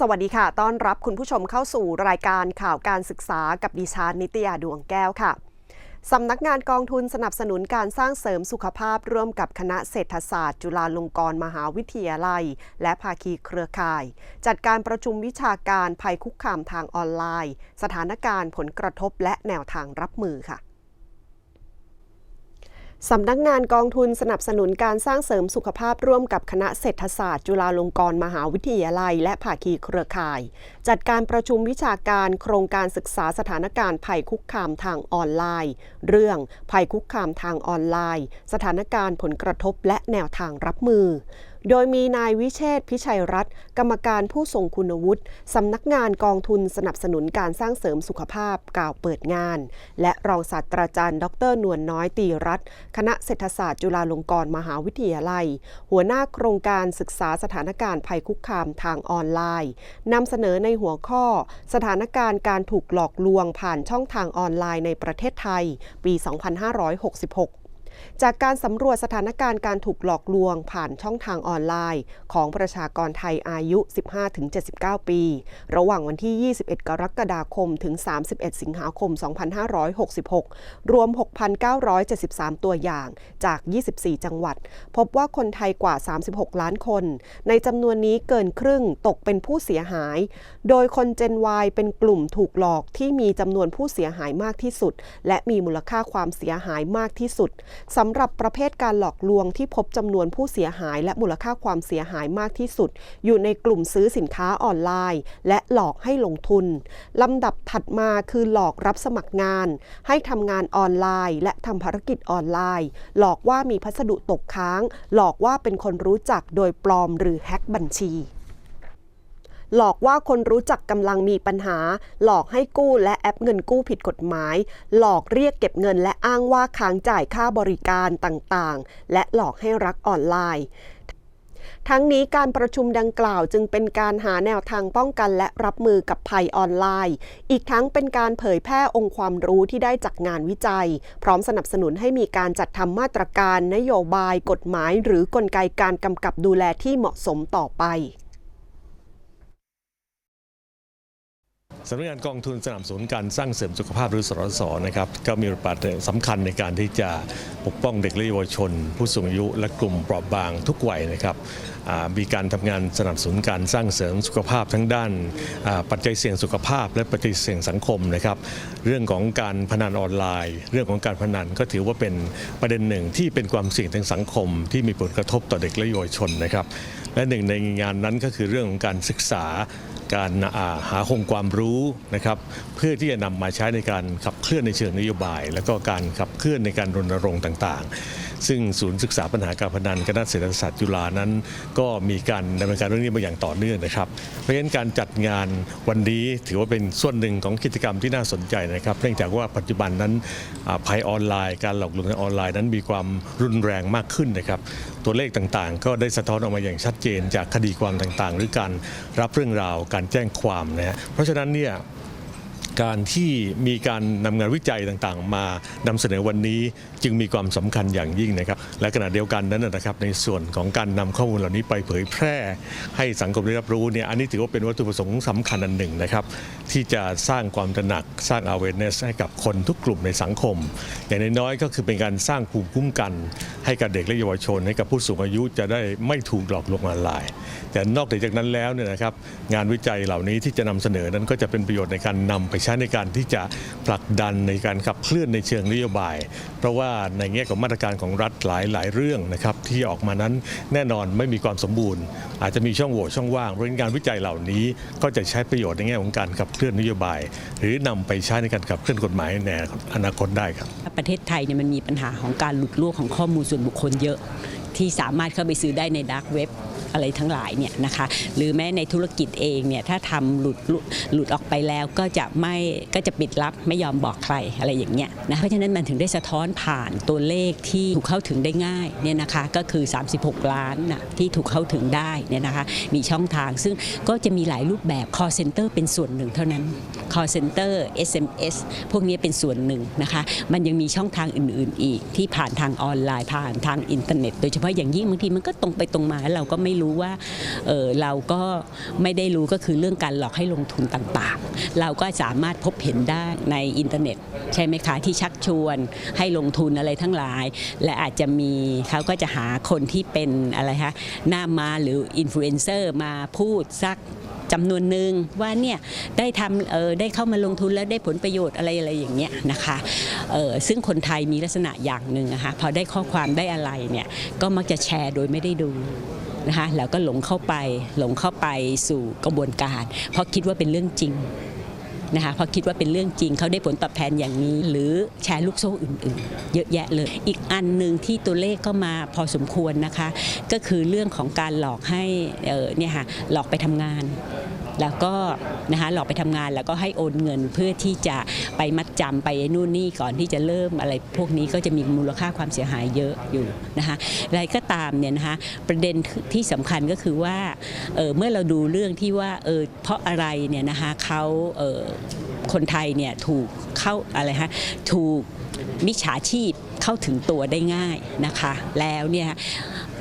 สวัสดีค่ะ ต้อนรับคุณผู้ชมเข้าสู่รายการข่าวการศึกษากับดิฉันนิตยาดวงแก้วค่ะ สำนักงานกองทุนสนับสนุนการสร้างเสริมสุขภาพร่วมกับคณะเศรษฐศาสตร์ จุฬาลงกรณ์มหาวิทยาลัย และภาคีเครือข่าย จัดการประชุมวิชาการภัยคุกคามทางออนไลน์ สถานการณ์ผลกระทบและแนวทางรับมือค่ะ สำนักงานกองทุนสนับสนุนการสร้างเสริมสุขภาพร่วมกับคณะเศรษฐศาสตร์จุฬาลงกรณ์มหาวิทยาลัย และภาคีเครือข่าย จัดการประชุมวิชาการโครงการศึกษาสถานการณ์ภัยคุกคามทางออนไลน์ เรื่องภัยคุกคามทางออนไลน์ สถานการณ์ผลกระทบและแนวทางรับมือ โดยมีนายวิเชษพิชัยรัตน์กรรมการผู้ทรงคุณวุฒิสำนักงานกองทุนสนับสนุนการสร้างเสริมสุขภาพกล่าวเปิดงาน และรองศาสตราจารย์ ดรนวลน้อยตีรัตน์คณะเศรษฐศาสตร์จุฬาลงกรณ์มหาวิทยาลัย หัวหน้าโครงการศึกษาสถานการณ์ภัยคุกคามทางออนไลน์นำเสนอในหัวข้อ สถานการณ์การถูกหลอกลวงผ่านช่องทางออนไลน์ในประเทศไทย ปี 2566 จากการสำรวจสถานการณ์การถูกหลอกลวงผ่านช่องทางออนไลน์ ของประชากรไทยอายุ 15-79 ปี ระหว่างวันที่ 21 กรกฎาคมถึง 31 สิงหาคม 2566 รวม 6,973 ตัวอย่างจาก 24 จังหวัด พบว่าคนไทยกว่า 36 ล้านคน ในจำนวนนี้เกินครึ่งตกเป็นผู้เสียหาย โดยคน Gen Y เป็นกลุ่มถูกหลอกที่มีจำนวนผู้เสียหายมากที่สุด และมีมูลค่าความเสียหายมากที่สุดสำหรับประเภทการหลอกลวงที่พบจำนวนผู้เสียหาย และมูลค่าความเสียหายมากที่สุด อยู่ในกลุ่มซื้อสินค้าออนไลน์ และหลอกให้ลงทุนลำดับถัดมาคือหลอกรับสมัครงาน ให้ทำงานออนไลน์ และทำภารกิจออนไลน์ หลอกว่ามีพัสดุตกค้าง หลอกว่าเป็นคนรู้จักโดยปลอมหรือแฮ็กบัญชี หลอกว่าคนรู้จักกำลังมีปัญหา หลอกให้กู้และแอปเงินกู้ผิดกฎหมาย หลอกเรียกเก็บเงินและอ้างว่าค้างจ่ายค่าบริการต่างๆ และหลอกให้รักออนไลน์ทั้งนี้การประชุมดังกล่าวจึงเป็นการหาแนวทางป้องกันและรับมือกับภัยออนไลน์ อีกทั้งเป็นการเผยแพร่องค์ความรู้ที่ได้จากงานวิจัย พร้อมสนับสนุนให้มีการจัดทำมาตรการ นโยบาย กฎหมาย หรือกลไกการกำกับดูแลที่เหมาะสมต่อไป สำนักงานกองทุนสนับสนุนการสร้างเสริมสุขภาพหรือสรสนะครับก็มีบทบาทสำคัญในการที่จะปกป้องเด็กและเยาวชน ผู้สูงอายุและกลุ่มเปราะบางทุกวัยนะครับมีการทำงานสนับสนุนการสร้างเสริมสุขภาพทั้งด้านปัจจัยเสี่ยงสุขภาพ และปัจจัยเสี่ยงสังคมนะครับ เรื่องของการพนันออนไลน์ เรื่องของการพนันก็ถือว่าเป็นประเด็นหนึ่งที่เป็นความเสี่ยงทางสังคม ที่มีผลกระทบต่อเด็กและเยาวชนนะครับ และหนึ่งในงานนั้นก็คือเรื่องของการศึกษาการาหาองค์ความรู้นะครับเพื่อที่จะนำมาใช้ในการขับเคลื่อนในเชิงนโยบาย และก็การขับเคลื่อนในการรณรงค์ต่างๆ ซึ่งศูนย์ศึกษาปัญหาการพนันคณะเศรษฐศาสตร์จุฬานั้น ก็มีการดำเนินการเรื่องนี้มาอย่างต่อเนื่องนะครับ เพราะฉะนั้นการจัดงานวันนี้ถือว่าเป็นส่วนหนึ่งของกิจกรรมที่น่าสนใจนะครับเนื่องจากว่าปัจจุบันนั้นอ่าภัยออนไลน์ การหลอกลวงทางออนไลน์นั้นมีความรุนแรงมากขึ้นนะครับตัวเลขต่างๆ ก็ได้สะท้อนออกมาอย่างชัดเจน จากคดีความต่างๆ หรือการรับเรื่องราวการแจ้งความนะฮะเพราะฉะนั้นเนี่ย การที่มีการนำงานวิจัยต่างๆ มานำเสนอวันนี้จึงมีความสำคัญอย่างยิ่งนะครับ และขณะเดียวกันนั้นนะครับในส่วนของการนำข้อมูลเหล่านี้ไปเผยแพร่ ให้สังคมได้รับรู้เนี่ยอันนี้ถือว่าเป็นวัตถุประสงค์สำคัญอันหนึ่งนะครับที่จะสร้างความตระหนักสร้าง awareness ให้กับคนทุกกลุ่มในสังคม อย่างน้อยๆก็คือเป็นการสร้างภูมิคุ้มกัน ให้กับเด็กและเยาวชน ให้กับผู้สูงอายุจะได้ไม่ถูกหลอกลวงออนไลน์ แต่นอกจากนั้นแล้วเนี่ยนะครับงานวิจัยเหล่านี้ที่จะนำเสนอนั้นก็จะเป็นประโยชน์ในการนำไปใช้ในการที่จะผลักดันในการขับเคลื่อนในเชิงนโยบาย เพราะว่าในแง่ของมาตรการของรัฐหลายหลายเรื่องนะครับที่ออกมานั้นแน่นอนไม่มีความสมบูรณ์ อาจจะมีช่องโหว่ช่องว่างเพราะงั้นงานวิจัยเหล่านี้ ก็จะใช้ประโยชน์ในแง่ของการขับเคลื่อนนโยบาย หรือนำไปใช้ในการขับเคลื่อนกฎหมายในอนาคตได้ครับ ประเทศไทยเนี่ยมันมีปัญหาของการหลุดล่วงของข้อมูลส่วนบุคคลเยอะ ที่สามารถเข้าไปซื้อได้ในดาร์กเว็บ อะไรทั้งหลายเนี่ยนะคะหรือแม้ในธุรกิจเองเนี่ยถ้าทำหลุดหลุดหลุดออกไปแล้วก็จะไม่ก็จะปิดลับไม่ยอมบอกใครอะไรอย่างเงี้ยนะเพราะฉะนั้นมันถึงได้สะท้อนผ่านตัวเลขที่ถูกเข้าถึงได้ง่ายเนี่ยนะคะก็คือ 36 ล้านนะที่ถูกเข้าถึงได้เนี่ยนะคะมีช่องทางซึ่งก็จะมีหลายรูปแบบ call center เป็นส่วนหนึ่งเท่านั้น call center SMS พวกนี้เป็นส่วนหนึ่งนะคะ มันยังมีช่องทางอื่น ๆ อีกที่ผ่านทางออนไลน์ผ่านทางอินเทอร์เน็ต โดยเฉพาะอย่างยิ่งบางทีมันก็ตรงไปตรงมาเราก็ไม่รู้รู้ว่าเเราก็ไม่ได้รู้ก็คือเรื่องการหลอกให้ลงทุนต่างๆ เราก็สามารถพบเห็นได้ในอินเทอร์เน็ต ใช่ไหมคะ ที่ชักชวนให้ลงทุนอะไรทั้งหลาย และอาจจะมีเขาก็จะหาคนที่เป็นอะไรคะหน้ามาหรืออินฟลูเอนเซอร์มาพูดสักจำนวนหนึ่งว่าเนี่ยได้ทำเออได้เข้ามาลงทุนแล้วได้ผลประโยชน์อะไรอะไรอย่างเงี้ยนะคะเออซึ่งคนไทยมีลักษณะอย่างหนึ่งนะคะพอได้ข้อความได้อะไรเนี่ยก็มักจะแชร์โดยไม่ได้ดู นะคะแล้วก็หลงเข้าไปหลงเข้าไปสู่กระบวนการ เพราะคิดว่าเป็นเรื่องจริงนะคะเพราะคิดว่าเป็นเรื่องจริงเขาได้ผลตอบแทนอย่างนี้ หรือแชร์ลูกโซ่อื่นๆ เยอะแยะเลย อีกอันหนึ่งที่ตัวเลขก็มาพอสมควรนะคะ ก็คือเรื่องของการหลอกให้เออเนี่ยค่ะหลอกไปทำงาน แล้วก็นะคะหลอกไปทำงานแล้วก็ให้โอนเงินเพื่อที่จะไปมัดจำไปนู่นนี่ก่อนที่จะเริ่มอะไรพวกนี้ก็จะมีมูลค่าความเสียหายเยอะอยู่นะคะอะไรก็ตามเนี่ยนะคะประเด็นที่สำคัญก็คือว่าเออเมื่อเราดูเรื่องที่ว่าเออเพราะอะไรเนี่ยนะคะเขาเออคนไทยเนี่ยถูกเข้าอะไรฮะถูกมิจฉาชีพเข้าถึงตัวได้ง่ายนะคะ แล้วเนี่ย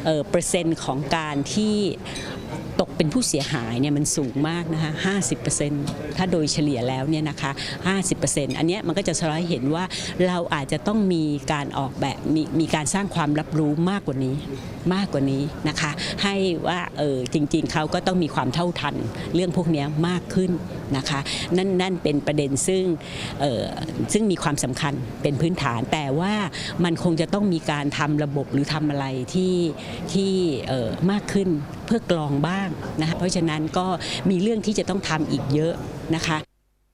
เอ่อเปอร์เซ็นต์ของการที่ ตกเป็นผู้เสียหายเนี่ยมันสูงมากนะคะ50%ถ้าโดยเฉลี่ยแล้วเนี่ยนะคะ50%อันเนี้ยมันก็จะสะท้อนให้เห็นว่าเราอาจจะต้องมีการออกแบบมีมีการสร้างความรับรู้มากกว่านี้มากกว่านี้นะคะ ให้ว่าเออจริง ๆเขาก็ต้องมีความเท่าทันเรื่องพวกนี้มากขึ้นนะคะนั่นนั่นเป็นประเด็นซึ่งเออซึ่งมีความสำคัญเป็นพื้นฐาน แต่ว่ามันคงจะต้องมีการทำระบบหรือทำอะไรที่ที่ออมากขึ้น พื่อกรองบ้างนะคะเพราะฉะนั้นก็มีเรื่องที่จะต้องทำอีกเยอะนะคะ